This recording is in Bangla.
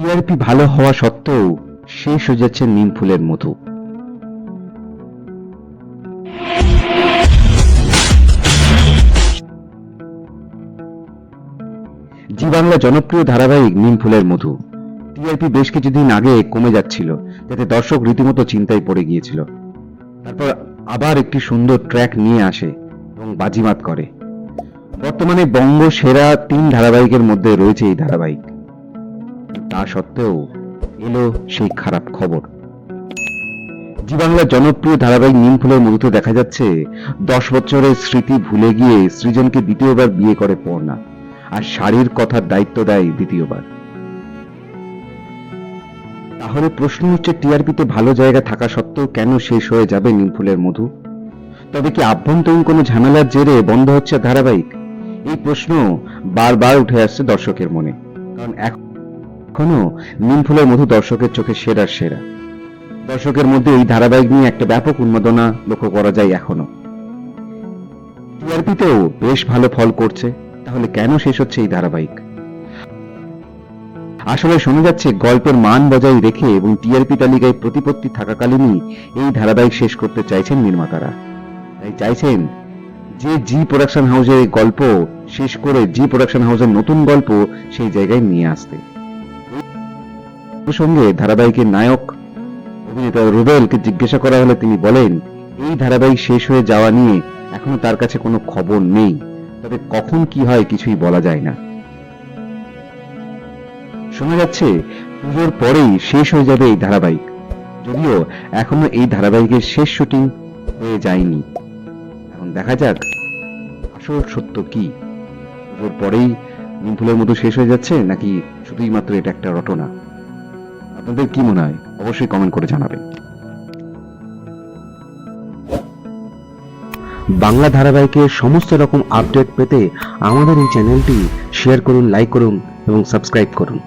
টিআরপি ভালো হওয়া সত্ত্বেও শেষ হয়ে যাচ্ছে নিম ফুলের মধু। জি বাংলা জনপ্রিয় ধারাবাহিক নিম ফুলের মধু। টিআরপি বেশ কিছুদিন আগে কমে যাচ্ছিল, যাতে দর্শক রীতিমতো চিন্তায় পড়ে গিয়েছিল। তারপর আবার একটি সুন্দর ট্র্যাক নিয়ে আসে এবং বাজিমাত করে। বর্তমানে বঙ্গ সেরা তিন ধারাবাহিকের মধ্যে রয়েছে এই ধারাবাহিক। তা সত্ত্বেও এলো সেই খারাপ খবর। জি বাংলার জনপ্রিয় ধারাবাহিক নিম ফুলের মধুতে দেখা যাচ্ছে, দশ বছরের স্মৃতি ভুলে গিয়ে সৃজনকে দ্বিতীয়বার বিয়ে করে পড়না আর শাড়ির কথার দায়িত্ব দেয় দ্বিতীয়বার। তাহলে প্রশ্ন হচ্ছে টিআরপিতে ভালো জায়গা থাকা সত্ত্বেও কেন শেষ হয়ে যাবে নিমফুলের মধু? তবে কি আভ্যন্তরীণ কোনো ঝামেলার জেরে বন্ধ হচ্ছে ধারাবাহিক? এই প্রশ্ন বারবার উঠে আসছে দর্শকের মনে। কারণ এখনও নিমফুলের মধু দর্শকের চোখে সেরার সেরা। দর্শকের মধ্যে এই ধারাবাহিক নিয়ে একটা ব্যাপক উন্মাদনা লক্ষ্য করা যায় এখনও। টিআরপিতেও বেশ ভালো ফল করছে, তাহলে কেন শেষ হচ্ছে এই ধারাবাহিক? আসলে শোনা যাচ্ছে গল্পের মান বজায় রেখে এবং টিআরপি তালিকায় প্রতিপত্তি থাকাকালীনই এই ধারাবাহিক শেষ করতে চাইছেন নির্মাতারা। তাই চাইছেন যে জি প্রোডাকশন হাউসের গল্প শেষ করে জি প্রোডাকশন হাউসের নতুন গল্প সেই জায়গায় নিয়ে আসতে। প্রসঙ্গে ধারাবাহিকের নায়ক, অভিনেতা রুবেলকে জিজ্ঞাসা করা হলে তিনি বলেন, এই ধারাবাহিক শেষ হয়ে যাওয়া নিয়ে এখনও তার কাছে কোনো খবর নেই। তবে কখন কি হয় কিছুই বলা যায় না। শোনা যাচ্ছে, পুজোর পরেই শেষ হয়ে যাবে এই ধারাবাহিক। যদিও এখনও এই ধারাবাহিকের শেষ শুটিং হয়ে যায়নি। এখন দেখা যাক, আসল সত্য কি? পুজোর পরেই নিমফুলের মতো শেষ হয়ে যাচ্ছে নাকি শুধুই মাত্র এটা একটা রটনা? আপনাদের কি মনে হয়? অবশ্যই কমেন্ট করে জানাবেন। বাংলা ধারাবাহিকের সমস্ত রকম আপডেট পেতে আমাদের এই চ্যানেলটি শেয়ার করুন লাইক করুন এবং সাবস্ক্রাইব করুন।